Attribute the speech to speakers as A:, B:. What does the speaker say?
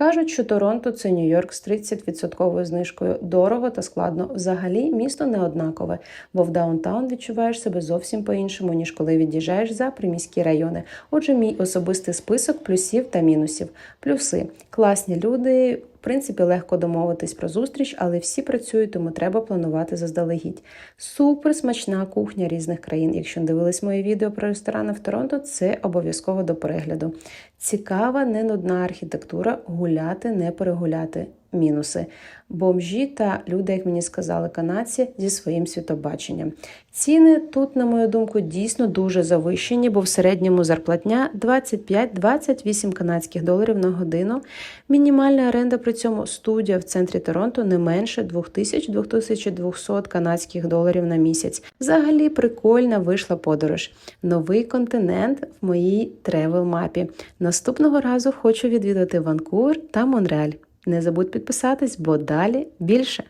A: Кажуть, що Торонто це Нью-Йорк з 30% знижкою. Дорого та складно. Взагалі місто не однакове, бо в даунтаун відчуваєш себе зовсім по-іншому, ніж коли від'їжджаєш за приміські райони. Отже, мій особистий список плюсів та мінусів. Плюси класні люди. В принципі, легко домовитись про зустріч, але всі працюють, тому треба планувати заздалегідь. Супер смачна кухня різних країн. Якщо не дивились моє відео про ресторани в Торонто, це обов'язково до перегляду. Цікава, не нудна архітектура, гуляти, не перегуляти. Мінуси. Бомжі та люди, як мені сказали, канадці зі своїм світобаченням. Ціни тут, на мою думку, дійсно дуже завищені, бо в середньому зарплатня 25-28 канадських доларів на годину. Мінімальна оренда при цьому студія в центрі Торонто не менше 2000-2200 канадських доларів на місяць. Взагалі прикольна вийшла подорож. Новий континент в моїй тревел мапі. Наступного разу хочу відвідати Ванкувер та Монреаль. Не забудь підписатись, бо далі більше.